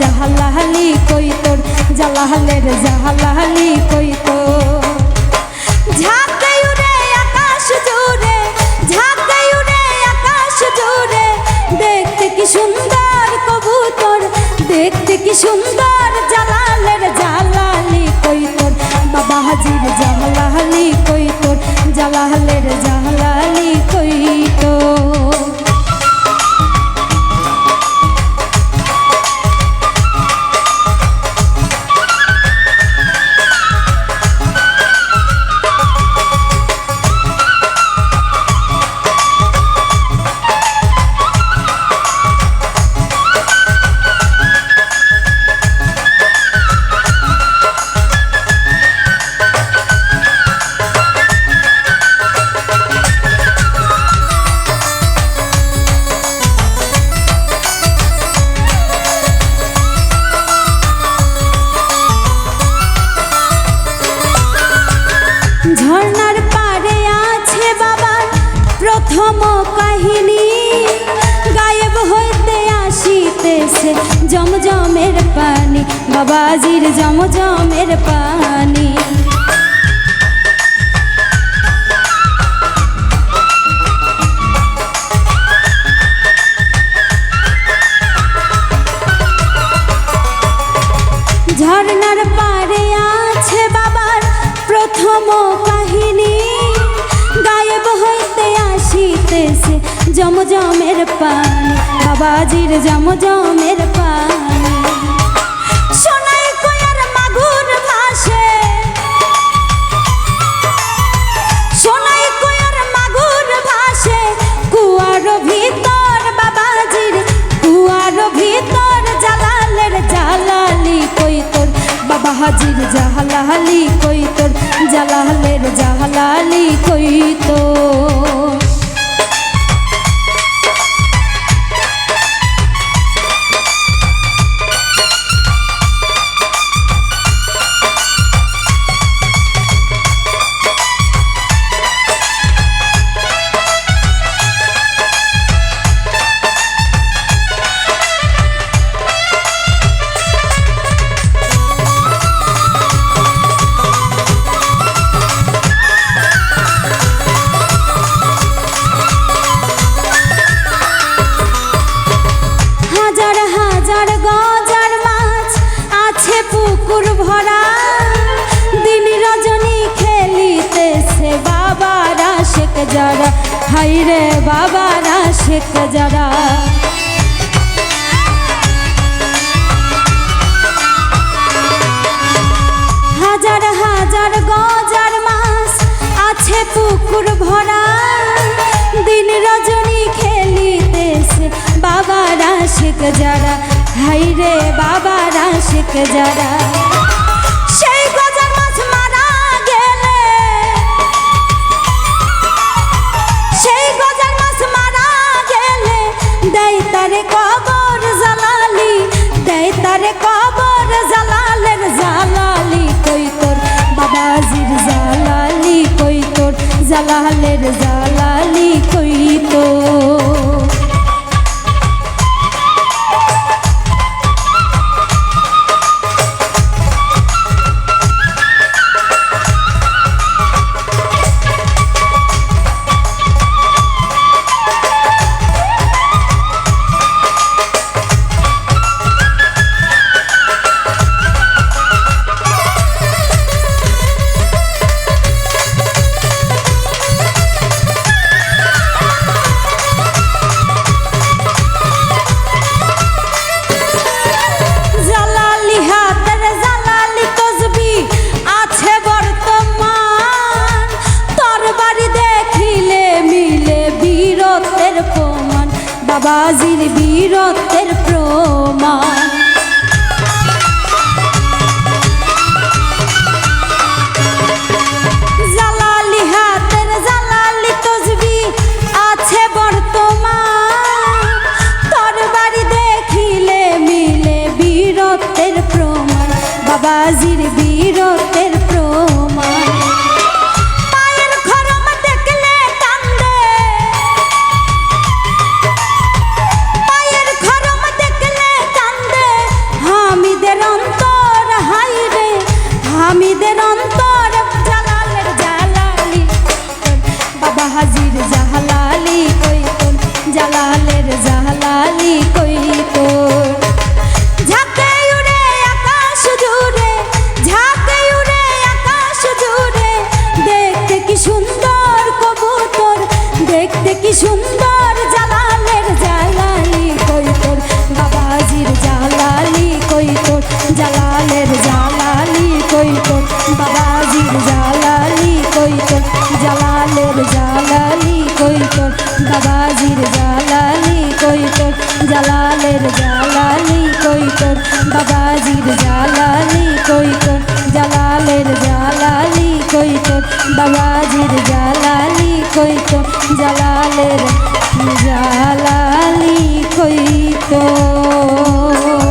জাহালাহালি কই তোর? জালাহালের জাহালাহালি কই তোর? ঝাঁকে উড়ে আকাশ জুড়ে, ঝাঁকে উড়ে আকাশ জুড়ে। দেখতে কি সুন্দর কবুতর, দেখতে কি সুন্দর জালালের জালালি কই তোর? বাবা হাজির জালালি কই তোর? জালালের জালালি প্রথম কাহিনী গায়েব হইতে আসিতেছে জমজমের পানি, বাবাজির জমজমের পানি। ঝর্ণার পারে আছে বাবার প্রথম জমজমের পানি, বাবাজির জমজমের পানি। সোনাই কয়ার মাগুর ভাসে, সোনাই কয়ার মাগুর ভাসে। ভিতর বাবাজির, কুয়ার ভিতর জালালের জালালি কই তোর বাবা হাজির জালালের জালালি কই যারা হাই রে বাবারা শেখ যারা। হাজার হাজার গজার মাছ আছে পুকুর ভরা। দিন রজনী খেলিতেছে বাবারা শেখ যারা। হাই রে বাবারা শেখ যারা। দেয় কবর জালালের জালালি কই তোর? বাবাজির জালালি কই তোর? জালালের জালালি বাবাজির বীরত্বের প্রমাণ। তসবি আছে বর্তমান। দেখিলে মিলে বীরত্বের বাবাজির হামিদের অন্তর জালালের জালালি। বাবা হাজির জাহালালি। বাবাজির জালালি কই তোর জালালের জালালি কই তোর বাবাজির জালালি কই তোর জালালের জালালি কই তোর বাবাজির জালালি কই তোর জালালের জালালি কই তোর